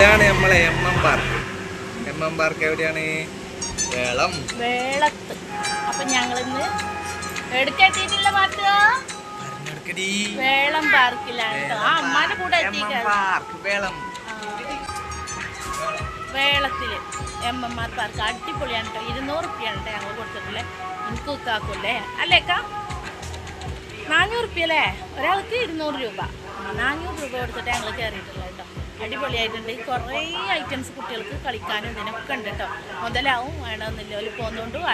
ഇതാണ് നമ്മളെ M M park. M M park എവിടെയാണ്? വേളം. വേളത്ത്. അപ്പൊ ഞങ്ങളിന്ന് എടുക്കെത്തിയിട്ടില്ല പാട്ട്. വേളം പാർക്കിലാണ് ആ അമ്മാന്റെ കൂടെ വേളം. വേളത്തിൽ എം എം ആർ പാർക്ക് അടിപൊളിയാണ് കേട്ടോ ഇരുന്നൂറ് റുപ്യാണ് കേട്ടോ ഞങ്ങൾ കൊടുത്തിട്ടുള്ളത് എനിക്ക് ഉക്കാക്കൂല്ലേ അല്ലേക്കാ നാനൂറ് റുപ്യ അല്ലേ ഒരാൾക്ക് ഇരുന്നൂറ് രൂപ. നാനൂറ് രൂപ കൊടുത്തിട്ട് ഞങ്ങൾ കയറിയിട്ടുള്ളത്. അടിപൊളിയായിട്ടുണ്ട്. കുറേ ഐറ്റംസ് കുട്ടികൾക്ക് കളിക്കാനും ഇതിനൊക്കെ ഉണ്ട് കേട്ടോ മുതലാവും വേണമെന്നില്ല. ഒരു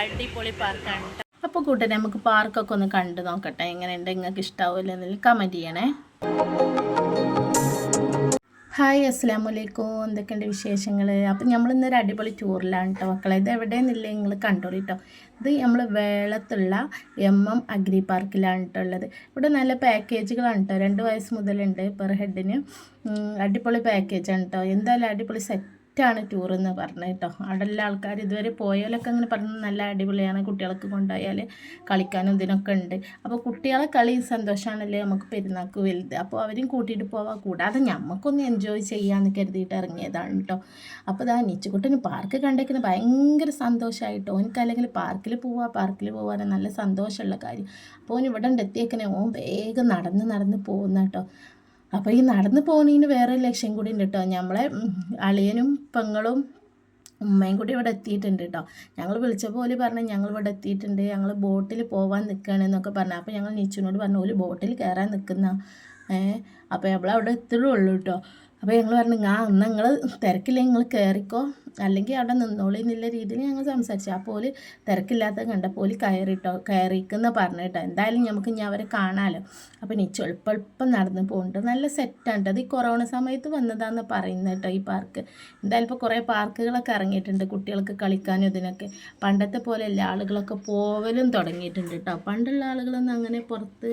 അടിപൊളി പാർക്കാണ് അപ്പൊ അപ്പോൾ കൂട്ടരെ നമുക്ക് പാർക്കൊക്കെ ഒന്ന് കണ്ടു നോക്കട്ടെ. എങ്ങനെയുണ്ട്? നിങ്ങൾക്ക് ഇഷ്ടാവില്ല എന്നതിൽ കമന്റ് ചെയ്യണേ. ഹായ് അസ്സാം വലൈക്കും എന്തൊക്കെയുണ്ട് വിശേഷങ്ങൾ അപ്പം നമ്മൾ ഇന്നൊരു അടിപൊളി ടൂറിലാണ് കേട്ടോ മക്കളെ. ഇത് എവിടെയെന്നില്ല നിങ്ങൾ കണ്ടോളി കേട്ടോ ഇത് നമ്മൾ വേളത്തുള്ള എം എം അഗ്രി പാർക്കിലാണ് കേട്ടോ ഉള്ളത് ഇവിടെ നല്ല പാക്കേജുകളാണ് കേട്ടോ രണ്ട് വയസ്സ് മുതലുണ്ട് പെർ ഹെഡിന്. അടിപൊളി പാക്കേജാണ് കേട്ടോ എന്തായാലും അടിപൊളി സെറ്റാണ് ടൂർ എന്ന് പറഞ്ഞത് കേട്ടോ അവിടെ എല്ലാ ആൾക്കാർ ഇതുവരെ പോയാലൊക്കെ അങ്ങനെ പറഞ്ഞ് നല്ല അടിപൊളിയാണ്. കുട്ടികൾക്ക് കൊണ്ടുപോയാൽ കളിക്കാനും ഇതിനൊക്കെ ഉണ്ട്. അപ്പോൾ കുട്ടികളെ കളി സന്തോഷമാണല്ലേ നമുക്ക് പെരുന്നാൾക്ക് വലുത്. അപ്പോൾ അവരും കൂട്ടിയിട്ട് പോവാം. കൂടാതെ നമുക്കൊന്ന് എൻജോയ് ചെയ്യാമെന്ന് കരുതിയിട്ട് ഇറങ്ങിയതാണ് കേട്ടോ അപ്പോൾ ഇതാ നിച്ചുകുട്ടന് പാർക്ക് കണ്ടേക്കുന്ന ഭയങ്കര സന്തോഷമായിട്ടോ എനിക്ക് അല്ലെങ്കിൽ പാർക്കിൽ പോവാ പാർക്കിൽ പോവാൻ നല്ല സന്തോഷമുള്ള കാര്യം. അപ്പോൾ ഓൻ ഇവിടെ ഉണ്ട് എത്തിയേക്കണേ. ഓൻ വേഗം നടന്ന് നടന്ന് പോകുന്ന കേട്ടോ അപ്പോൾ ഈ നടന്ന് പോകുന്നതിന് വേറെ ലക്ഷ്യം കൂടി ഉണ്ട് കേട്ടോ നമ്മളെ അളിയനും പെങ്ങളും ഉമ്മയും കൂടി ഇവിടെ എത്തിയിട്ടുണ്ട് കേട്ടോ ഞങ്ങൾ വിളിച്ചപ്പോൾ പോലെ പറഞ്ഞു ഞങ്ങൾ ഇവിടെ എത്തിയിട്ടുണ്ട്. ഞങ്ങൾ ബോട്ടിൽ പോകാൻ നിൽക്കുകയാണ് പറഞ്ഞു. അപ്പോൾ ഞങ്ങൾ നീച്ചിനോട് പറഞ്ഞു ഓൽ ബോട്ടിൽ കയറാൻ നിൽക്കുന്ന ഏ അപ്പോൾ നമ്മൾ അവിടെ എത്തുള്ളൂ കേട്ടോ അപ്പോൾ ഞങ്ങൾ പറഞ്ഞു ആ എന്നാൽ നിങ്ങൾ തിരക്കില്ല നിങ്ങൾ കയറിക്കോ അല്ലെങ്കിൽ അവിടെ നിന്നോളി എന്നുള്ള രീതിയിൽ ഞങ്ങൾ സംസാരിച്ചു. ആ ഓൽ തിരക്കില്ലാത്ത കണ്ടപ്പോൾ കയറിട്ടോ കയറിക്കുന്ന പറഞ്ഞു കേട്ടോ. എന്തായാലും നമുക്ക് ഇനി അവരെ കാണാമല്ലോ അപ്പം ഇനി എളുപ്പം നടന്ന് പോകുന്നുണ്ട് നല്ല സെറ്റാണ് അത് ഈ കൊറോണ സമയത്ത് വന്നതാന്ന് പറയുന്നത് കേട്ടോ ഈ പാർക്ക്. എന്തായാലും ഇപ്പോൾ കുറേ പാർക്കുകളൊക്കെ ഇറങ്ങിയിട്ടുണ്ട് കുട്ടികൾക്ക് കളിക്കാനും ഇതിനൊക്കെ. പണ്ടത്തെ പോലെ എല്ലാ ആളുകളൊക്കെ പോവലും തുടങ്ങിയിട്ടുണ്ട് കേട്ടോ. പണ്ടുള്ള ആളുകളൊന്നും അങ്ങനെ പുറത്ത്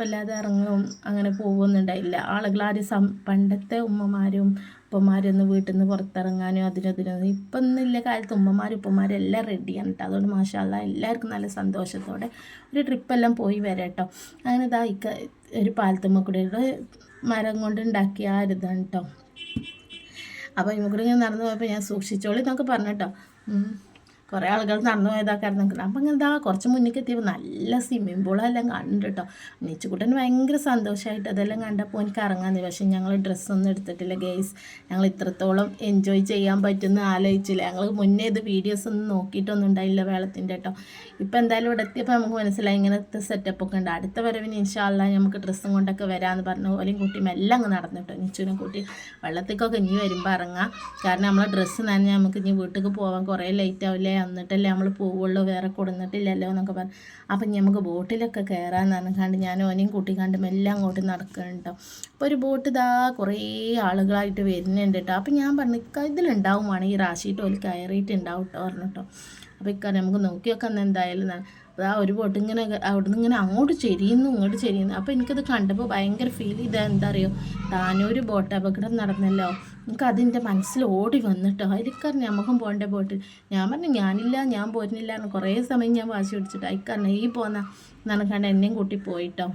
വല്ലാതെ ഇറങ്ങും അങ്ങനെ പോകുന്നുണ്ടായില്ല. ആളുകൾ ആരും സം പണ്ടത്തെ ഉമ്മമാരും ഉപ്പമാരൊന്നും വീട്ടിൽ നിന്ന് പുറത്തിറങ്ങാനും അതിനും ഇപ്പം ഇന്നില്ല കാലത്ത്. ഉമ്മമാരും ഉപ്പമാരും എല്ലാം റെഡിയാണ് കേട്ടോ അതുകൊണ്ട് മാഷാല്ല എല്ലാവർക്കും നല്ല സന്തോഷത്തോടെ ഒരു ട്രിപ്പെല്ലാം പോയി വരാം അങ്ങനെ ഇതാ ഒരു പാലത്തുമ്മ കൂടെ മരം കൊണ്ട് ഉണ്ടാക്കിയ ആ ഒരിതാണ് കേട്ടോ അപ്പോൾ ഇമ്മക്കൂടെ ഇങ്ങനെ നടന്നു പോയപ്പോൾ ഞാൻ സൂക്ഷിച്ചോളി എന്നൊക്കെ പറഞ്ഞു കേട്ടോ. കുറേ ആളുകൾ നടന്നു പോയതൊക്കെ നിൽക്കുന്നത് അപ്പം ഇങ്ങനെ ഇതാ കുറച്ച് മുന്നിലേക്ക് എത്തിയപ്പോൾ നല്ല സ്വിമ്മിംഗ് പൂളെല്ലാം കണ്ടു കേട്ടോ നീച്ചുകുട്ടന് ഭയങ്കര സന്തോഷമായിട്ട് അതെല്ലാം കണ്ടപ്പോൾ എനിക്ക് ഇറങ്ങാന്ന് പക്ഷേ ഞങ്ങൾ ഡ്രസ്സൊന്നും എടുത്തിട്ടില്ല ഗെയ്സ് ഞങ്ങൾ ഇത്രത്തോളം എൻജോയ് ചെയ്യാൻ പറ്റുമെന്ന് ആലോചിച്ചില്ല. ഞങ്ങൾ മുന്നേ ഇത് വീഡിയോസ് ഒന്നും നോക്കിയിട്ടൊന്നും ഉണ്ടായില്ല വേളത്തിന്റെ കേട്ടോ ഇപ്പം എന്തായാലും ഇവിടെ എത്തിയപ്പോൾ നമുക്ക് മനസ്സിലായി ഇങ്ങനത്തെ സെറ്റപ്പ് ഒക്കെ ഉണ്ട്. അടുത്ത വരവിന് ഇൻഷാല്ല നമുക്ക് ഡ്രസ്സും കൊണ്ടൊക്കെ വരാമെന്ന് പറഞ്ഞ പോലെയും കൂട്ടി മെല്ലെ അങ്ങ് നടന്നു കേട്ടോ നിച്ചുവിനെ കൂട്ടി വെള്ളത്തേക്കൊക്കെ ഇനി വരുമ്പോൾ ഇറങ്ങാം. കാരണം നമ്മളെ ഡ്രസ്സ് നനഞ്ഞാൽ നമുക്ക് ഇനി വീട്ടിലേക്ക് പോകാൻ കുറേ ലേറ്റ് ആവില്ലേ? എന്നിട്ടല്ലേ നമ്മൾ പോവുള്ളൂ വേറെ കൊടുന്നിട്ടില്ലല്ലോ എന്നൊക്കെ പറഞ്ഞു. അപ്പം നമുക്ക് ബോട്ടിലൊക്കെ കയറാമെന്ന് പറഞ്ഞുകൊണ്ട് ഞാൻ ഓനെയും കൂട്ടിക്കാണ്ട് എല്ലാം അങ്ങോട്ട് നടക്കുന്നുണ്ട് അപ്പോൾ ഒരു ബോട്ട് ഇതാ കുറേ ആളുകളായിട്ട് വരുന്നുണ്ട് കേട്ടോ അപ്പം ഞാൻ പറഞ്ഞു "ഇക്ക, ഇതിലുണ്ടാവും വേണം ഈ റാശിയിട്ട് ഓൽ കയറിയിട്ട് ഉണ്ടാവും കേട്ടോ പറഞ്ഞു കേട്ടോ അപ്പോൾ ഇക്കാരെ നമുക്ക് നോക്കിയൊക്കെ അന്ന് എന്തായാലും. അതാ ഒരു ബോട്ട് ഇങ്ങനെ അവിടുന്ന് ഇങ്ങനെ അങ്ങോട്ട് ചെരിയുന്നു ഇങ്ങോട്ട് ചെരിയുന്നു. അപ്പോൾ എനിക്കത് കണ്ടപ്പോൾ ഭയങ്കര ഫീൽ ചെയ്താൽ എന്താ അറിയോ? താനൊരു ബോട്ട് അപകടം നടന്നല്ലോ. എനിക്ക് അതിന്റെ മനസ്സിൽ ഓടി വന്നിട്ടോ? അതിൽക്കാരൻ നമുക്കും പോകേണ്ട പോയിട്ട്. ഞാൻ പറഞ്ഞു ഞാനില്ല ഞാൻ പോരുന്നില്ല എന്ന് കുറേ സമയം ഞാൻ വാശി പിടിച്ചിട്ട് അയക്കാരനെ ഈ പോന്ന. നനക്കാണ്ട് എന്നെയും കൂട്ടി പോയിട്ടോ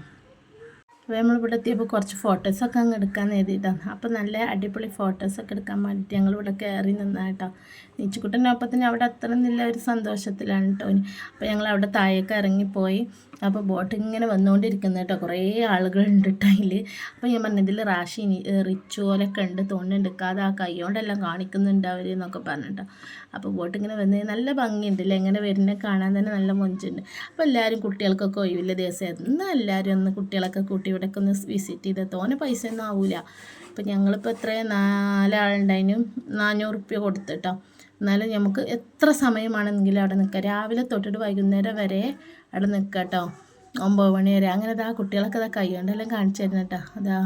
അപ്പോൾ നമ്മളിവിടെ എത്തിയപ്പോൾ കുറച്ച് ഫോട്ടോസൊക്കെ അങ്ങ് എടുക്കാൻ എഴുതിയിട്ടാണ് അപ്പോൾ നല്ല അടിപൊളി ഫോട്ടോസൊക്കെ എടുക്കാൻ വേണ്ടിയിട്ട് ഞങ്ങളിവിടെ കയറി നിന്നാട്ടോ. കേട്ടോ നീച്ചുക്കുട്ടന്റെ ഒപ്പത്തിന് അവിടെ അത്ര നല്ല ഒരു സന്തോഷത്തിലാണ് കേട്ടോ അപ്പോൾ ഞങ്ങൾ അവിടെ താഴേക്ക് ഇറങ്ങിപ്പോയി. അപ്പോൾ ബോട്ട് ഇങ്ങനെ വന്നുകൊണ്ടിരിക്കുന്ന കേട്ടോ. കുറേ ആളുകളുണ്ട് കേട്ടോ അതിൽ. അപ്പോൾ ഞാൻ പറഞ്ഞതിൽ റാഷി റിച്ചു പോലൊക്കെ ഉണ്ട്. തോന്നുന്നുണ്ട് ആ കൈകൊണ്ടെല്ലാം കാണിക്കുന്നുണ്ട് അവർ എന്നൊക്കെ പറഞ്ഞിട്ടോ. അപ്പോൾ ബോട്ട് ഇങ്ങനെ വന്ന് നല്ല ഭംഗിയുണ്ട് അല്ലേ? ഇങ്ങനെ വരുന്നത് കാണാൻ തന്നെ നല്ല മൊഞ്ചുണ്ട്. അപ്പോൾ എല്ലാവരും കുട്ടികൾക്കൊക്കെ ഒഴിവില്ല ദിവസം. എന്നാൽ എല്ലാവരും ഒന്ന് കുട്ടികളൊക്കെ കൂട്ടി ഇവിടെയൊക്കെ ഒന്ന് വിസിറ്റ് ചെയ്ത് തോനെ പൈസ ഒന്നും ആവില്ല അപ്പം ഞങ്ങളിപ്പോൾ എത്ര? നാലാളുണ്ടായിനും. നാനൂറ് റുപ്യ കൊടുത്തിട്ടോ. എന്നാലും നമുക്ക് എത്ര സമയമാണെങ്കിലും അവിടെ നിൽക്കാം രാവിലെ തൊട്ടിട്ട് വൈകുന്നേരം വരെ അവിടെ നിൽക്കാം കേട്ടോ ഒമ്പത് മണി വരെ. അങ്ങനെ ഇതാ കുട്ടികളൊക്കെ ഇതാ കൈ കൊണ്ടെല്ലാം കാണിച്ചു തരുന്നേട്ടാ. അതാ.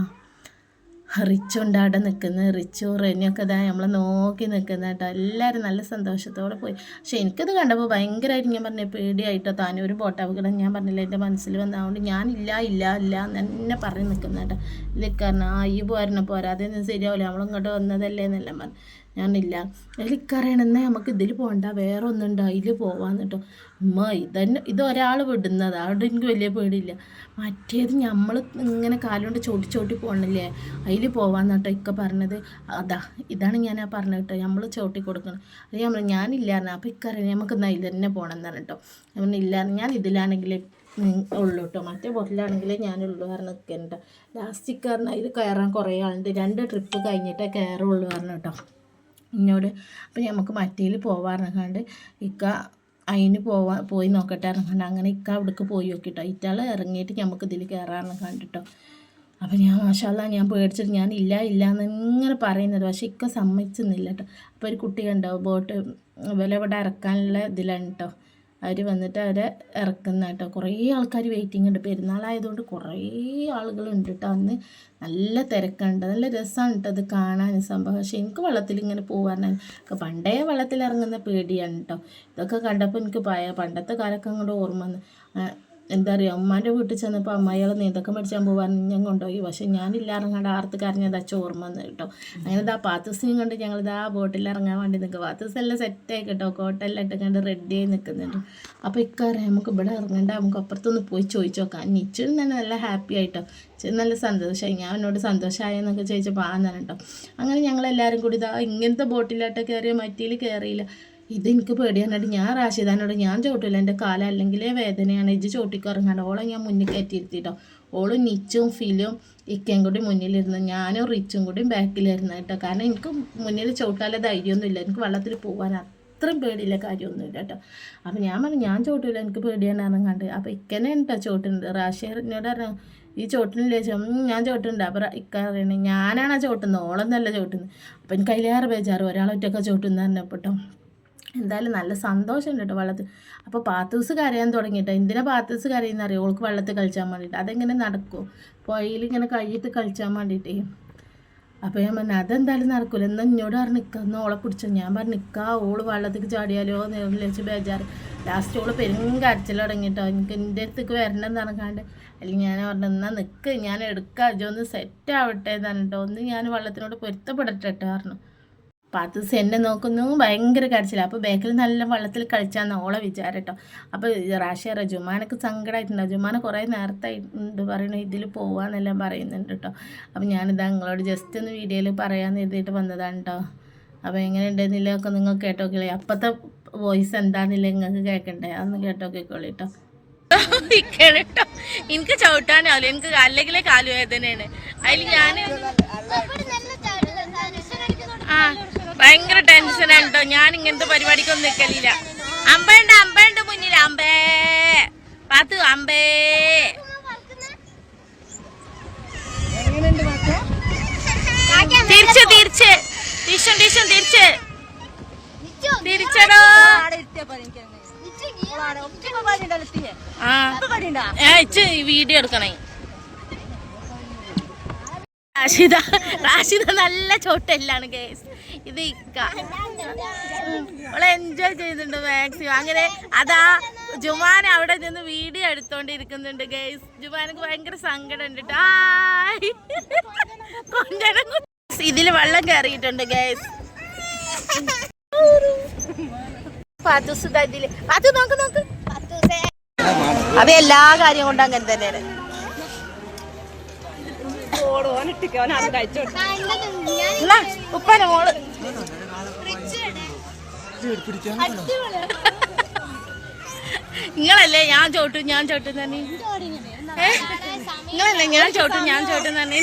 റിച്ചുണ്ട് അവിടെ നിൽക്കുന്നത് റിച്ചു റെനിയൊക്കെ ഇതാ നമ്മൾ നോക്കി നിൽക്കുന്ന കേട്ടോ. എല്ലാവരും നല്ല സന്തോഷത്തോടെ പോയി. പക്ഷെ എനിക്കത് കണ്ടപ്പോൾ ഭയങ്കരമായിട്ട് ഞാൻ പറഞ്ഞ പേടിയായിട്ടോ. താനും ഒരു ബോട്ട് അപകടം ഞാൻ പറഞ്ഞില്ല എന്റെ മനസ്സിൽ വന്നതുകൊണ്ട് ഞാനില്ല ഇല്ല ഇല്ല എന്ന് തന്നെ പറഞ്ഞ് നിൽക്കുന്ന കേട്ടോ. ഇല്ലിക്കാരൻ ആ ഈ പോരണം പോരാതെ ഒന്നും ശരിയാവില്ല. നമ്മളിങ്ങോട്ട് വന്നതല്ലേ എന്നെല്ലാം പറഞ്ഞു. ഞാനില്ല. ഇലിക്കറിയണം എന്നാൽ നമുക്ക് ഇതിൽ പോകണ്ട വേറെ ഒന്നുണ്ട് അതിൽ പോവാന്ന് കേട്ടോ ഉമ്മ ഇതന്നെ ഇത് ഒരാൾ വിടുന്നത്. അതുകൊണ്ട് എനിക്ക് വലിയ പേടിയില്ല. മറ്റേത് നമ്മൾ ഇങ്ങനെ കാലുകൊണ്ട് ചോട്ടി ചോട്ടി പോകണില്ലേ അതിൽ പോവാന്ന് ഇക്ക പറഞ്ഞത്. അതാ ഇതാണ് ഞാൻ ആ പറഞ്ഞത് കേട്ടോ. നമ്മൾ ചോട്ടി കൊടുക്കണം. അത് പറഞ്ഞു ഞാനില്ലായിരുന്നു അപ്പോൾ ഇക്കറിയാം നമുക്ക് എന്നാൽ ഇത് തന്നെ പോകണം എന്ന് പറഞ്ഞു കേട്ടോ ഞാൻ ഇല്ലായിരുന്നു ഞാൻ ഇതിലാണെങ്കിൽ ഉള്ളു കേട്ടോ മറ്റേ ബോട്ടിലാണെങ്കിൽ ഞാനുള്ളൂ പറഞ്ഞ് നിൽക്കുന്നുണ്ട് ലാസ്റ്റ് കാരണം അതിൽ കയറാൻ കുറേ ആളുണ്ട്. രണ്ട് ട്രിപ്പ് കഴിഞ്ഞിട്ടേ കയറുള്ളൂ പറഞ്ഞു കേട്ടോ എന്നോട് അപ്പം നമുക്ക് മറ്റേൽ പോവാറങ്ങാണ്ട് ഇക്ക അതിന് പോവാ പോയി നോക്കട്ടെ ഇറങ്ങാണ്ട് അങ്ങനെ ഇക്ക അവിടേക്ക് പോയി നോക്കിട്ടോ. ഇറ്റാൾ ഇറങ്ങിയിട്ട് നമുക്ക് ഇതിൽ കയറാറെന്ന് കണ്ടിട്ടോ അപ്പം ഞാൻ മാഷാല്ല ഞാൻ പേടിച്ചിട്ട് ഞാൻ ഇല്ല ഇല്ല എന്ന് ഇങ്ങനെ പറയുന്നത്. പക്ഷെ ഇക്ക സമ്മതിച്ചെന്നില്ല കേട്ടോ അപ്പോൾ ഒരു കുട്ടി കണ്ടോ ബോട്ട് വില ഇവിടെ ഇറക്കാനുള്ള ഇതിലാണ് കേട്ടോ അവർ വന്നിട്ട് അവരെ ഇറക്കുന്ന കേട്ടോ. കുറേ ആൾക്കാർ വെയിറ്റിംഗ് ഉണ്ട്. പെരുന്നാളായതുകൊണ്ട് കുറേ ആളുകളുണ്ട് കേട്ടോ. അന്ന് നല്ല തിരക്കുണ്ട്. നല്ല രസമാണ് കേട്ടോ അത് കാണാൻ സംഭവം. പക്ഷേ എനിക്ക് വള്ളത്തിൽ ഇങ്ങനെ പോകാൻ പണ്ടേ വള്ളത്തിൽ ഇറങ്ങുന്ന പേടിയാണ് കേട്ടോ. ഇതൊക്കെ കണ്ടപ്പോൾ എനിക്ക് പയ പണ്ടത്തെ കാലൊക്കെ അങ്ങോട്ട് ഓർമ്മ വന്ന്. എന്താ പറയുക ഉമ്മാന്റെ വീട്ടിൽ ചെന്നപ്പോൾ അമ്മായികളെ നീന്തൊക്കെ മേടിച്ചാൽ പോകാൻ ഞാൻ കൊണ്ടുപോയി. പക്ഷെ ഞാനില്ലാറങ്ങാണ്ട് ആർത്ത് കരഞ്ഞത് ചോർമ്മ വന്നു കേട്ടോ. അങ്ങനെ ഇതാ പാത്തൂസിനെയും കൊണ്ട് ഞങ്ങൾ ഇതാ ബോട്ടിൽ ഇറങ്ങാൻ വേണ്ടി നിൽക്കുക. പാത്തൂസ് എല്ലാം സെറ്റായി കേട്ടോ. കോട്ടെല്ലാം ഇട്ട് കണ്ട് റെഡി ആയി നിൽക്കുന്നുണ്ട്. അപ്പോൾ ഇക്കാറിയാം നമുക്ക് ഇവിടെ ഇറങ്ങണ്ട. നമുക്ക് അപ്പുറത്തൊന്ന് പോയി ചോദിച്ചു നോക്കാം. നിച്ചും തന്നെ നല്ല ഹാപ്പി ആയിട്ടോ. നല്ല സന്തോഷമായി. ഞാൻ എന്നോട് സന്തോഷമായെന്നൊക്കെ ചോദിച്ചപ്പോൾ ആന്നാണ് കേട്ടോ. അങ്ങനെ ഞങ്ങളെല്ലാവരും കൂടി ഇതാ ഇങ്ങനത്തെ ബോട്ടിലായിട്ട് കയറിയ? മറ്റിയിൽ കയറിയില്ല. ഇത് എനിക്ക് പേടിയാനായിട്ട് ഞാൻ റാഷിദാനോട് ഞാൻ ചോട്ടില്ല എന്റെ കാലം അല്ലെങ്കിൽ വേദനയാണ്. ഇജ്ജ് ചോട്ടിക്കിറങ്ങാണ്ട് ഓളെ ഞാൻ മുന്നിൽ കയറ്റിയിരുത്തിട്ടോ. ഓൾ നിച്ചും ഫിലും ഇക്കയും കൂടി മുന്നിലിരുന്നു ഞാനും റിച്ചും കൂടി ബാക്കിലിരുന്നു കേട്ടോ. കാരണം എനിക്ക് മുന്നിൽ ചവിട്ടാലെ ധൈര്യമൊന്നുമില്ല. എനിക്ക് വെള്ളത്തിൽ പോകാൻ അത്രയും പേടിയില്ല കാര്യമൊന്നുമില്ല കേട്ടോ. അപ്പം ഞാൻ പറഞ്ഞു ഞാൻ ചോട്ടില്ല എനിക്ക് പേടിയാണ് ഇറങ്ങാണ്ട് അപ്പോൾ ഇക്കനെ കേട്ടോ ചോട്ടുണ്ട് റാഷിനോട് പറഞ്ഞു ഈ ചോട്ടിനില്ലേ ഞാൻ ചോട്ടുണ്ട് അപ്പം ഇക്ക പറയണേ ഞാനാണ് ആ ചോട്ടുന്നത് ഓളൊന്നല്ല ചോട്ടുന്നത് അപ്പം എനിക്ക് അതിലേറെ ബേജാറ്. ഒരാളൊറ്റൊക്കെ ചോട്ടുന്ന എന്തായാലും നല്ല സന്തോഷമുണ്ട് കേട്ടോ വെള്ളത്തിൽ. അപ്പോൾ പാത്തൂസ് കരയാൻ തുടങ്ങിയിട്ട്. എന്തിനാ പാത്തൂസ് കരയുന്ന അറിയോ ഓൾക്ക് വെള്ളത്തിൽ കളിച്ചാൻ വേണ്ടിയിട്ട്. അതെങ്ങനെ നടക്കും? പുഴയിൽ ഇങ്ങനെ കൈയിട്ട് കളിച്ചാൻ വേണ്ടിയിട്ടേ. അപ്പോൾ ഞാൻ പറഞ്ഞു അതെന്തായാലും നടക്കില്ല എന്നാൽ എന്നോട് പറഞ്ഞു നിൽക്കുക ഓളെ പിടിച്ചോ? ഞാൻ പറഞ്ഞു നിൽക്കുക ഓൾ വെള്ളത്തിൽ ചാടിയാലോ വിളിച്ച് ബേജാറ്. ലാസ്റ്റ് ഓൾ പെരും കരച്ചിൽ തുടങ്ങിയിട്ടോ. എനിക്ക് എന്റെ അടുത്തേക്ക് വരണം നടക്കാണ്ട് അല്ലെങ്കിൽ ഞാൻ പറഞ്ഞു എന്നാൽ നിൽക്ക് ഞാൻ എടുക്കാം. അജോ ഒന്ന് സെറ്റ് ആവട്ടെ എന്ന് പറഞ്ഞിട്ടോ. ഒന്ന് ഞാൻ വെള്ളത്തിനോട് പൊരുത്തപ്പെടട്ടെ പറഞ്ഞു. പാത്തൂസ് എന്നെ നോക്കുന്നു. ഭയങ്കര കരച്ചില്ല അപ്പോൾ ബേക്കൽ നല്ല വെള്ളത്തിൽ കളിച്ചാന്ന് ഓളെ വിചാരം കേട്ടോ അപ്പോൾ റാഷിയ ജുമാനൊക്കെ സങ്കടമായിട്ടുണ്ട് ജുമാന കുറേ നേരത്തെ ഉണ്ട് പറയണു ഇതിൽ പോവാന്നെല്ലാം പറയുന്നുണ്ട് കേട്ടോ അപ്പോൾ ഞാനിത് നിങ്ങളോട് ജസ്റ്റ് ഒന്ന് വീഡിയോയിൽ പറയാമെന്ന് എഴുതിയിട്ട് വന്നതാണ് കേട്ടോ അപ്പോൾ എങ്ങനെയുണ്ടെന്നില്ലൊക്കെ നിങ്ങൾ കേട്ടോക്കില്ലേ? അപ്പത്തെ വോയിസ് എന്താന്നില്ല നിങ്ങൾക്ക് കേൾക്കണ്ടേ അതൊന്ന് കേട്ടോക്കിക്കോളി കേട്ടോ ഇരിക്കാണ് ട്ടോ. എനിക്ക് ചവിട്ടാനാവില്ല എനിക്ക് അല്ലെങ്കിലേ കാലുവേദനയാണ് അതിൽ ഞാൻ ഭയങ്കര ടെൻഷനാണ് കേട്ടോ ഞാൻ ഇങ്ങനത്തെ പരിപാടിക്കൊന്നും നിൽക്കലില്ല അമ്പയുണ്ട് അമ്പയുണ്ട് മുന്നിൽ. അമ്പേ. പാത്തു അമ്പേ. തിരിച്ച് തിരിച്ച്. ടീഷൻ ടീഷൻ തിരിച്ച്. തിരിച്ചടോ. ആ. വീഡിയോ എടുക്കണേ. റാഷിദ. റാഷിദ നല്ല ചോട്ടെല്ലാണ് കേസ് ഇത് ഇക്ക. അവളെ എൻജോയ് ചെയ്യുന്നുണ്ട് മാക്സിമം അങ്ങനെ അതാ ജുമാൻ അവിടെ നിന്ന് വീഡിയോ എടുത്തോണ്ടിരിക്കുന്നുണ്ട് ഗേസ് ജുമാനക്ക് ഭയങ്കര സങ്കടം ഉണ്ട്. കൊഞ്ചനം ഇതിൽ വെള്ളം കയറിയിട്ടുണ്ട് ഗേസ് പാത്തൂസ് നോക്ക് നോക്ക്. അത് എല്ലാ കാര്യം കൊണ്ടും അങ്ങനെ തന്നെയാണ്. എന്നാ, ഉപ്പനെ മോൾ നിങ്ങളല്ലേ ഞാൻ ചോട്ടു ഞാൻ ചോട്ടു തന്നെ. നിങ്ങളല്ലേ ഞാൻ ചോട്ടു ഞാൻ ചോട്ടു തന്നെ.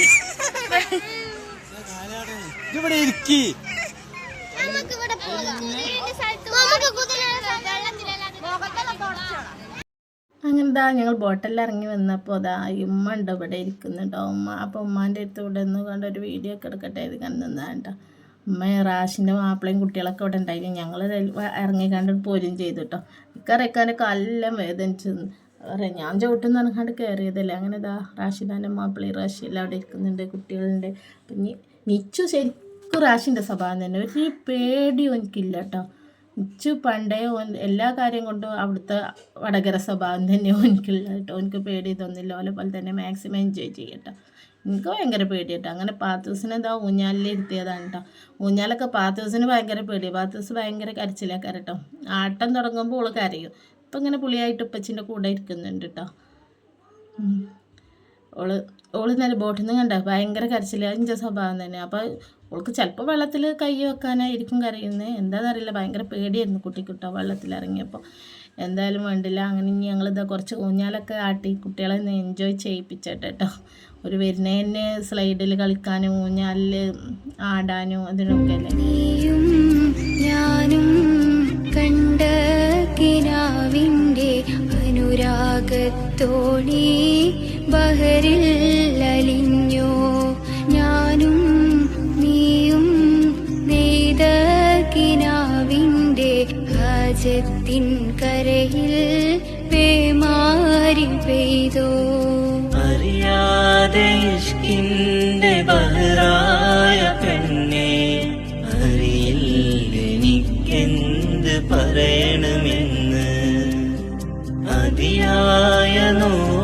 ഇവിടെ ഇരിക്കി? അങ്ങനെ ദാ ഞങ്ങൾ ബോട്ടിൽ ഇറങ്ങി വന്നപ്പോൾ അതാ ഉമ്മ ഉണ്ട് ഇവിടെ ഇരിക്കുന്നുണ്ടോ? ഉമ്മ അപ്പോൾ ഉമ്മാന്റെ അടുത്ത് ഇവിടെ നിന്ന് കണ്ട ഒരു വീഡിയോ ഒക്കെ എടുക്കട്ടെ ഇത് കണ്ടാ ഉമ്മ റാഷിന്റെ മാപ്പിളയും കുട്ടികളൊക്കെ ഇവിടെ ഉണ്ടായിരുന്നു. ഞങ്ങൾ ഇറങ്ങി കണ്ട് പോരും ചെയ്തു കേട്ടോ ഇക്കറിയക്കാനൊക്കെ എല്ലാം വേദനിച്ചു പറയാം ഞാൻ ചവിട്ടെന്ന് പറഞ്ഞാണ്ട് കയറിയതല്ലേ അങ്ങനെ ഇതാ റാഷിദാന്റെ മാപ്പിളയും റാഷിയെല്ലാം അവിടെ ഇരിക്കുന്നുണ്ട് കുട്ടികളുണ്ട്. അപ്പം നിച്ചു ശരിക്കും റാഷിന്റെ സ്വഭാവം തന്നെ. ഒരു പേടിയും എനിക്കില്ല കേട്ടോ ഇച്ചു പണ്ടേ ഓൻ എല്ലാ കാര്യം കൊണ്ടും അവിടുത്തെ വടകര സ്വഭാവം തന്നെ ഓനിക്കുള്ള കേട്ടോ. എനിക്ക് പേടി ഇതൊന്നുമില്ല. ഓലെ പോലെ തന്നെ മാക്സിമം എൻജോയ് ചെയ്യട്ടോ. എനിക്ക് ഭയങ്കര പേടി കേട്ടോ അങ്ങനെ പാത്തൂസിനെ എന്താ ഊഞ്ഞാലിൽ ഇരുത്തിയതാണ് കേട്ടോ. ഊഞ്ഞാലൊക്കെ പാത്തൂസിന് ഭയങ്കര പേടി പാത്തൂസ് ഭയങ്കര കരച്ചിലൊക്കെ കേട്ടോ ആട്ടം തുടങ്ങുമ്പോൾ ഓൾ കരയും. ഇപ്പം ഇങ്ങനെ പുളിയായിട്ട് ഉപ്പച്ചിന്റെ കൂടെ ഇരിക്കുന്നുണ്ട് കേട്ടോ. ഓൾ ഓൾ ഇന്നലെ ബോട്ടിൽ നിന്ന് കണ്ട? ഭയങ്കര കരച്ചിൽ അതിന്റെ സ്വഭാവം തന്നെ. അപ്പോൾ ഓൾക്ക് ചിലപ്പോൾ വെള്ളത്തിൽ കൈ വെക്കാനായിരിക്കും കരയുന്നത് എന്താണെന്നറിയില്ല ഭയങ്കര പേടിയായിരുന്നു കുട്ടിക്കുട്ടോ വെള്ളത്തിൽ ഇറങ്ങിയപ്പോൾ എന്തായാലും വേണ്ടില്ല അങ്ങനെ ഇനി ഞങ്ങളിതാ കുറച്ച് ഊഞ്ഞാലൊക്കെ ആട്ടി കുട്ടികളെ ഒന്ന് എൻജോയ് ചെയ്യിപ്പിച്ചിട്ട് കേട്ടോ ഒരു വരുന്നതിന് സ്ലൈഡിൽ കളിക്കാനും ഊഞ്ഞാലിൽ ആടാനും അതിനൊക്കെ അല്ലേ? ഞാനും കണ്ട കിനാവിന്റെ അനുരാഗത്തോണി ബഹറിൽ അലിഞ്ഞോ ഹാജത്തിൻ കരയിൽ പേമാരി പെയ്തോ. അറിയാതെ ഇഷ്കിന്റെ ബഹറായ പെണ്ണെ അറിയില്ലെനിക്കെന്ത് പറയണമെന്ന്. അതിയായ നോവാണ്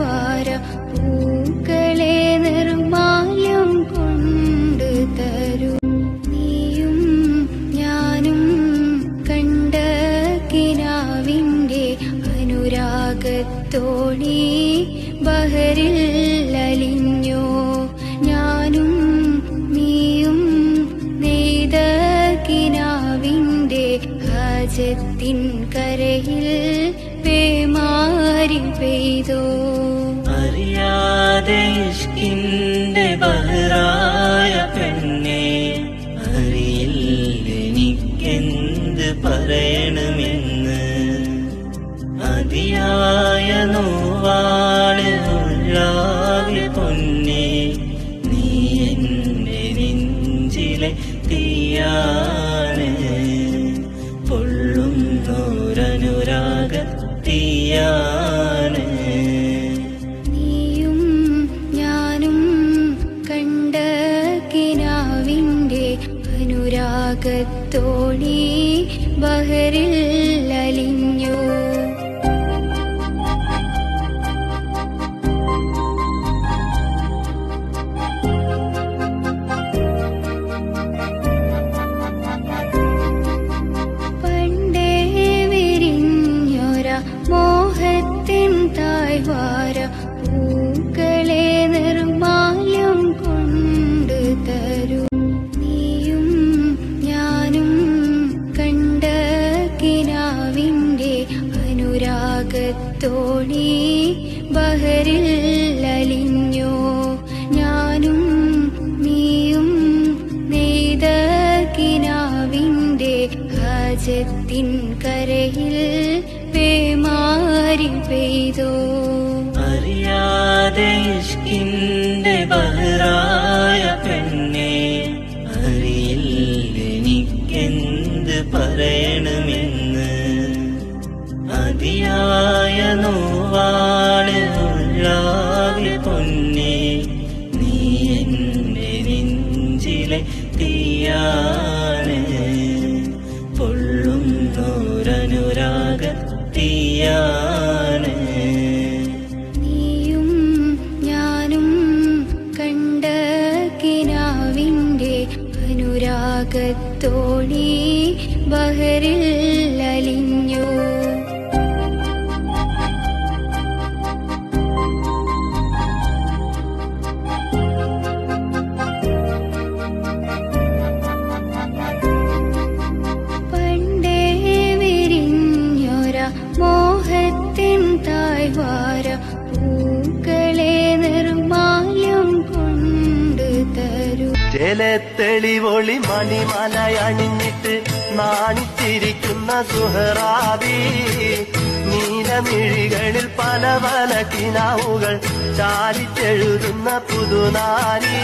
fire. അറിയാതെ ഇഷ്കിന്റെ ബഹറായ പെണ്ണെ അറിയില്ലെനിക്കെന്ത് പറയണമെന്ന്. അതിയായ നോവാണ് ഹാജത്തിൻ കരയിൽ പേമാരി പെയ്തോ പൊള്ളുന്നോരനുരാഗ നീയും ഞാനും കണ്ട കിനാവിന്റെ അനുരാഗത്തോടി ബഹറിൽ പൂക്കളെ തെളിവൊളി കൊണ്ട് തരൂ ജെ ചെലത്തെളിവൊളി മണിമലയണിഞ്ഞിട്ട് നാണിച്ചിരിക്കുന്ന സുഹറാബി നീലമിഴികളിൽ പല പല കിനാവുകൾ ചാലിച്ചെഴുതുന്ന പുതുനാരി.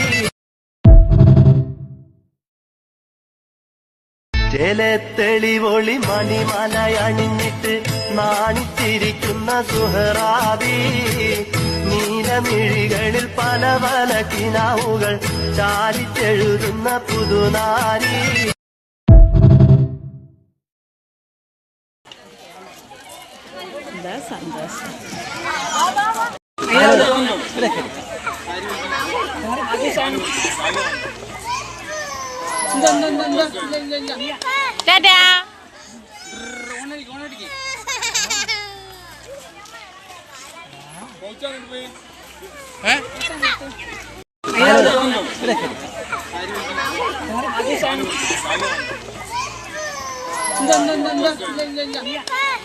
ചെലത്തെളിവൊളി മണിമലയണിഞ്ഞിട്ട് നാണിച്ചിരിക്കുന്ന സുഹറാബി നീലമിഴികളിൽ പല പല കിനാവുകൾ ചാരിച്ചെഴുതുന്ന പുതുനാരി. സന്തോഷം ടാറ്റാ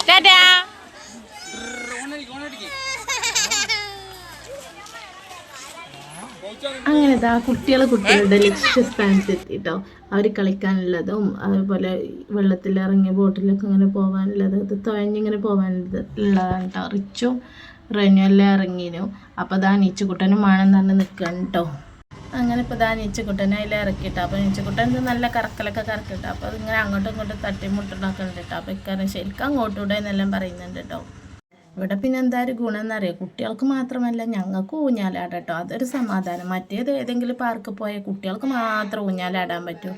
ടാറ്റാ അങ്ങനെ ആ കുട്ടികളെ കുട്ടികളുടെ ലക്ഷ്യസ്ഥാനത്ത് എത്തിട്ടോ. അവർ കളിക്കാനുള്ളതും അതുപോലെ വെള്ളത്തിൽ ഇറങ്ങി ബോട്ടിലൊക്കെ ഇങ്ങനെ പോകാനുള്ളത് ഇത് തുഴഞ്ഞിങ്ങനെ പോകാനുള്ളത് ഉള്ളതാണ് കേട്ടോ റിച്ചും റെനു എല്ലാം അപ്പം അപ്പോൾ ദാ നീച്ചുകുട്ടനും വേണം തന്നെ നിൽക്കണം കേട്ടോ അങ്ങനെ ഇപ്പോൾ ദാ നീച്ചുകുട്ടനെ അതിൽ ഇറക്കിട്ടോ അപ്പോൾ നീച്ചുകുട്ടൻ ഇത് നല്ല കറക്കലൊക്കെ കറക്കിട്ടോ അപ്പോൾ ഇങ്ങനെ അങ്ങോട്ടും ഇങ്ങോട്ടും തട്ടിമുട്ടണൊക്കെ ഉണ്ട് കേട്ടോ അപ്പോൾ ഇക്കാരൻ ശരിക്കും അങ്ങോട്ടും അങ്ങോട്ടൂടെ എന്നെല്ലാം പറയുന്നുണ്ട് കേട്ടോ ഇവിടെ പിന്നെ എന്താ ഒരു ഗുണം എന്നറിയാം കുട്ടികൾക്ക് മാത്രമല്ല ഞങ്ങൾക്ക് ഊഞ്ഞാലാടാം കേട്ടോ അതൊരു സമാധാനം. മറ്റേത് ഏതെങ്കിലും പാർക്ക് പോയാൽ കുട്ടികൾക്ക് മാത്രം ഊഞ്ഞാലാടാൻ പറ്റൂ.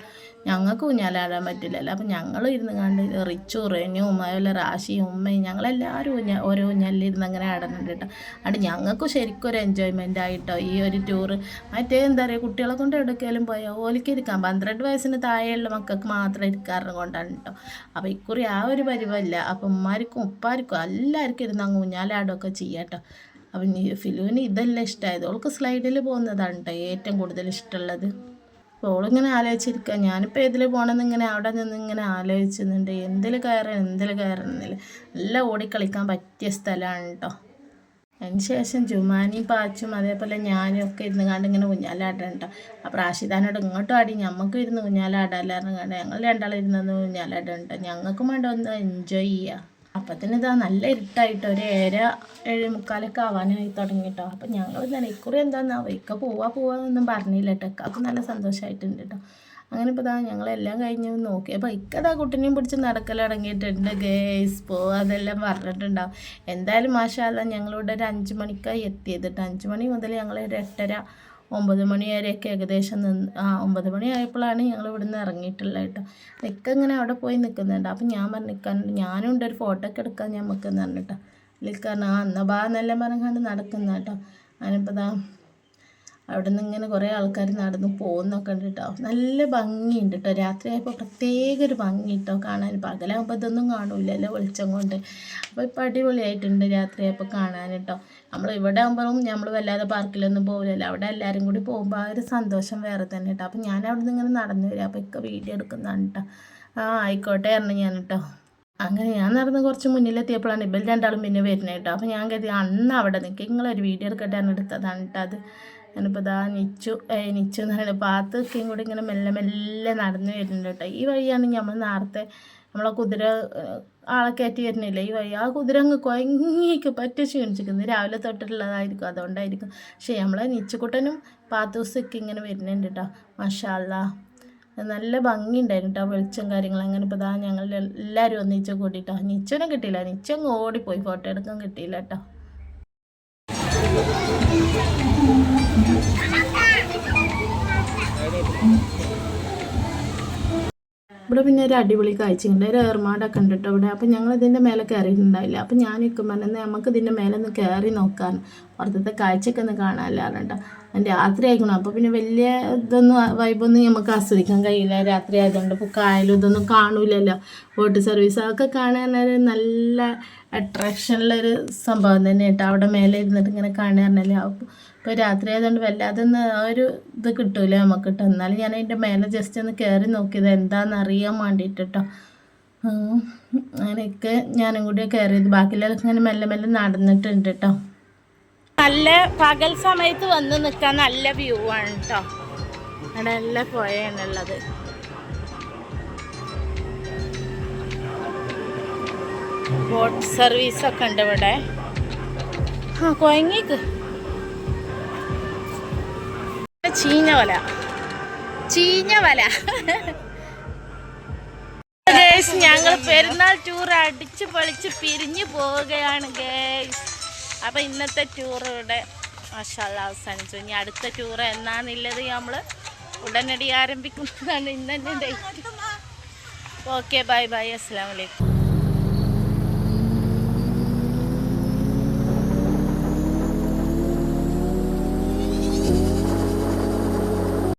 ഞങ്ങൾക്ക് ഊഞ്ഞാലാടാൻ പറ്റില്ലല്ലോ അപ്പം ഞങ്ങൾ ഇരുന്ന് കണ്ട് റിച്ചു റെനുവും അതുപോലെ റാഷിയും ഉമ്മയും ഞങ്ങളെല്ലാവരും ഊഞ്ഞ ഓരോ ഊഞ്ഞാലിരുന്ന് അങ്ങനെ ആടുന്നുണ്ട് കേട്ടോ. അത് ഞങ്ങൾക്ക് ശരിക്കും ഒരു എൻജോയ്മെന്റ് ആയിട്ടോ ഈ ഒരു ടൂറ് മറ്റേ എന്താ പറയുക കുട്ടികളെ കൊണ്ട് എടുക്കലും പോയാൽ ഓലിക്ക് ഇരിക്കാം. പന്ത്രണ്ട് വയസ്സിന് താഴെയുള്ള മക്കൾക്ക് മാത്രം ഇരിക്കാറുണ്ട് കൊണ്ടാണ് കേട്ടോ. അപ്പോൾ ഇക്കുറി ആ ഒരു പരിവല്ല അപ്പം ഉമ്മാർക്കും ഉപ്പാർക്കും എല്ലാവർക്കും ഇരുന്ന് അങ്ങ് ഊഞ്ഞാലാടുകയൊക്കെ ചെയ്യാം കേട്ടോ. അപ്പം ഫിലുവിന് ഇതെല്ലാം ഇഷ്ടമായത് ഓൾക്ക് സ്ലൈഡിൽ പോകുന്നതാണ് കേട്ടോ ഏറ്റവും കൂടുതൽ ഇഷ്ടമുള്ളത്. അപ്പോൾ ഓളിങ്ങനെ ആലോചിച്ചിരിക്കുക ഞാനിപ്പോൾ ഏതിൽ പോകണമെന്ന് ഇങ്ങനെ അവിടെ നിന്ന് ഇങ്ങനെ ആലോചിക്കുന്നുണ്ട് എന്തിൽ കയറണം എന്തിൽ കയറുന്നില്ല നല്ല ഓടിക്കളിക്കാൻ പറ്റിയ സ്ഥലമാണ് കേട്ടോ അതിന് ശേഷം ജുമാനിയും പാച്ചും അതേപോലെ ഞാനും ഒക്കെ ഇരുന്ന് കണ്ട് ഇങ്ങനെ ഊഞ്ഞാലാടണ്ട അപ്പോൾ റാഷിദാനോട് ഇങ്ങോട്ടും ആടി. ഞമ്മക്കും ഇരുന്ന് കുഞ്ഞാലാടാല്ലായിരുന്നു കണ്ട് ഞങ്ങൾ രണ്ടാളും ഇരുന്ന് ഊഞ്ഞാലാടണ്ട ഞങ്ങൾക്കും വേണ്ട ഒന്ന് എൻജോയ് ചെയ്യുക അപ്പത്തിന് ഇതാ നല്ല ഇരുട്ടായിട്ട് ഒരു ഏഴര ഏഴ് മുക്കാലൊക്കെ ആവാനായി തുടങ്ങിട്ടോ. അപ്പം ഞങ്ങൾ തന്നെ ഇക്കുറി എന്താണെന്നാ ഇക്ക പോവാ പോവാന്നൊന്നും പറഞ്ഞില്ല കേട്ടോ ഇക്കാക്ക് നല്ല സന്തോഷമായിട്ടുണ്ട് കേട്ടോ അങ്ങനെ ഇപ്പോൾ ഇതാ ഞങ്ങളെല്ലാം കഴിഞ്ഞ് നോക്കി. അപ്പോൾ ഇക്കതാ കുട്ടിനെയും പിടിച്ച് നടക്കലടങ്ങിയിട്ടുണ്ട്. ഗേസ് പോ അതെല്ലാം പറഞ്ഞിട്ടുണ്ടാവും. എന്തായാലും മാഷാല്ല ഞങ്ങളിവിടെ ഒരു അഞ്ച് മണിക്കായി എത്തിയത് കേട്ടോ അഞ്ച് മണി മുതൽ ഞങ്ങൾ ഒരു എട്ടര ഒമ്പത് മണി വരെയൊക്കെ ഏകദേശം നിന്ന് ആ ഒമ്പത് മണി ആയപ്പോഴാണ് ഞങ്ങൾ ഇവിടുന്ന് ഇറങ്ങിയിട്ടുള്ളത് കേട്ടോ. നിൽക്ക ഇങ്ങനെ അവിടെ പോയി നിൽക്കുന്നുണ്ട് അപ്പം ഞാൻ പറഞ്ഞു നിൽക്കാൻ ഞാനും ഉണ്ട് ഒരു ഫോട്ടോ ഒക്കെ എടുക്കാൻ ഞാൻ നിൽക്കുന്നു പറഞ്ഞിട്ടോ നിൽക്കാൻ ആ എന്നാ ബാ എന്നെല്ലാം പറഞ്ഞാണ്ട് നടക്കുന്ന കേട്ടോ. അതിനിപ്പോൾ അവിടെ നിന്ന് ഇങ്ങനെ കുറേ ആൾക്കാർ നടന്ന് പോകുന്നൊക്കെ ഉണ്ട് കേട്ടോ നല്ല ഭംഗിയുണ്ട് കേട്ടോ രാത്രിയായപ്പോൾ പ്രത്യേക ഒരു ഭംഗി കേട്ടോ കാണാൻ. പകലാകുമ്പോൾ ഇതൊന്നും കാണൂലല്ലോ വെളിച്ചം കൊണ്ട്. അപ്പോൾ ഇപ്പോൾ അടിപൊളിയായിട്ടുണ്ട് രാത്രിയായപ്പോൾ കാണാൻ കേട്ടോ നമ്മൾ ഇവിടെ ആകുമ്പോഴും നമ്മൾ വല്ലാതെ പാർക്കിലൊന്നും പോകില്ലല്ലോ അവിടെ എല്ലാവരും കൂടി പോകുമ്പോൾ ആ ഒരു സന്തോഷം വേറെ തന്നെ കേട്ടോ അപ്പോൾ ഞാൻ അവിടെ നിന്ന് ഇങ്ങനെ നടന്നു വരിക അപ്പോൾ ഇക്ക വീഡിയോ എടുക്കുന്നതാണ് കേട്ടോ ആ ആയിക്കോട്ടെ പറഞ്ഞു ഞാൻ കേട്ടോ അങ്ങനെ ഞാൻ നടന്ന് കുറച്ച് മുന്നിലെത്തിയപ്പോഴാണ് ഇവർ രണ്ടാളും പിന്നെ വരുന്നത് കേട്ടോ അപ്പോൾ ഞാൻ കരുതി അന്ന് അവിടെ നിൽക്കുക നിങ്ങളൊരു വീഡിയോ എടുക്കട്ടെ എടുത്തതാണ് കേട്ടോ അത്. ഞാനിപ്പോൾ ഇതാ നിച്ചു നിച്ചു എന്ന് പറയുന്നത് പാത്തൊക്കെയും കൂടി ഇങ്ങനെ മെല്ലെ മെല്ലെ നടന്നു വരുന്നുണ്ട് കേട്ടോ. ഈ വഴിയാണെങ്കിൽ നമ്മൾ നേരത്തെ നമ്മളെ കുതിര ആളെ കയറ്റി വരുന്നില്ല? ഈ വഴി. ആ കുതിര അങ്ങ് കൊയങ്ങിക്ക് പറ്റി ക്ഷീണിച്ചിരിക്കുന്നത് രാവിലെ തൊട്ടിട്ടുള്ളതായിരിക്കും. അതുകൊണ്ടായിരിക്കും. പക്ഷേ നമ്മളെ നിച്ചുക്കുട്ടനും പാത്തൂസൊക്കെ ഇങ്ങനെ വരുന്നുണ്ട് കേട്ടോ. മഷാല്ല. നല്ല ഭംഗിയുണ്ടായിരുന്നു കേട്ടോ വെളിച്ചം കാര്യങ്ങൾ അങ്ങനെ ഇപ്പോൾ ഇതാ ഞങ്ങൾ എല്ലാവരും ഒന്നിച്ച് കൂടിയിട്ടോ നിച്ചനും കിട്ടിയില്ല. നിച്ചങ്ങ് ഓടിപ്പോയി. ഫോട്ടോ എടുക്കാൻ കിട്ടിയില്ല കേട്ടോ. ഇവിടെ പിന്നെ ഒരു അടിപൊളി കാഴ്ചയുണ്ട് ഒരു ഏർമാടൊക്കെ ഉണ്ട് കേട്ടോ ഇവിടെ. അപ്പം ഞങ്ങൾ ഇതിന്റെ മേലെ കയറിയിട്ടുണ്ടായില്ല. അപ്പം ഞാൻ നിൽക്കും പറഞ്ഞാൽ നമുക്ക് ഇതിന്റെ മേലെ ഒന്ന് കയറി നോക്കാൻ പുറത്തത്തെ കാഴ്ചയൊക്കെ ഒന്ന് രാത്രി ആയിക്കണം അപ്പോൾ പിന്നെ വലിയ ഇതൊന്നും വൈബൊന്നും നമുക്ക് ആസ്വദിക്കാൻ കഴിയില്ല. രാത്രി ആയതുകൊണ്ട് ഇപ്പോൾ കായലും ഇതൊന്നും കാണൂലല്ലോ. ബോട്ട് സർവീസ് അതൊക്കെ കാണാൻ നല്ല അട്രാക്ഷനുള്ളൊരു സംഭവം തന്നെ കേട്ടോ. അവിടെ മേലെ ഇരുന്നിട്ട് ഇങ്ങനെ കാണുക പറഞ്ഞാൽ. അപ്പോൾ ഇപ്പോൾ രാത്രി ആയതുകൊണ്ട് വല്ലാതെ ആ ഒരു ഇത് കിട്ടൂല നമുക്ക് കേട്ടോ. എന്നാലും ഞാൻ അതിന്റെ മേലെ ജസ്റ്റ് ഒന്ന് കയറി നോക്കിയത് എന്താണെന്ന് അറിയാൻ വേണ്ടിയിട്ട്. അങ്ങനെയൊക്കെ ഞാനും കൂടി കയറിയത് ബാക്കിയുള്ളവർക്ക് ഇങ്ങനെ മെല്ലെ മെല്ലെ നടന്നിട്ടുണ്ട് കേട്ടോ. നല്ല പകൽ സമയത്ത് വന്ന് നിൽക്കാൻ നല്ല വ്യൂ ആണ് കേട്ടോ അവിടെ നല്ല പുഴയാണുള്ളത്. ബോട്ട് സർവീസൊക്കെ ഉണ്ട് ഇവിടെ. ആ കുഴങ്ങിക്ക് ചീഞ്ഞ വല. ചീഞ്ഞ വല. ഞങ്ങൾ പെരുന്നാൾ ടൂർ അടിച്ച് പൊളിച്ച് പിരിഞ്ഞു പോവുകയാണ് ഗേസ് അപ്പൊ ഇന്നത്തെ ടൂർ ഇവിടെ മഷാല അവസാനിച്ചു. ഇനി അടുത്ത ടൂർ എന്നാന്നുള്ളത് നമ്മൾ ഉടനടി ആരംഭിക്കുന്നതാണ് ഇന്നെ ഡേറ്റ് ഓക്കെ ബൈ ബൈ അസ്സാം വലൈക്കും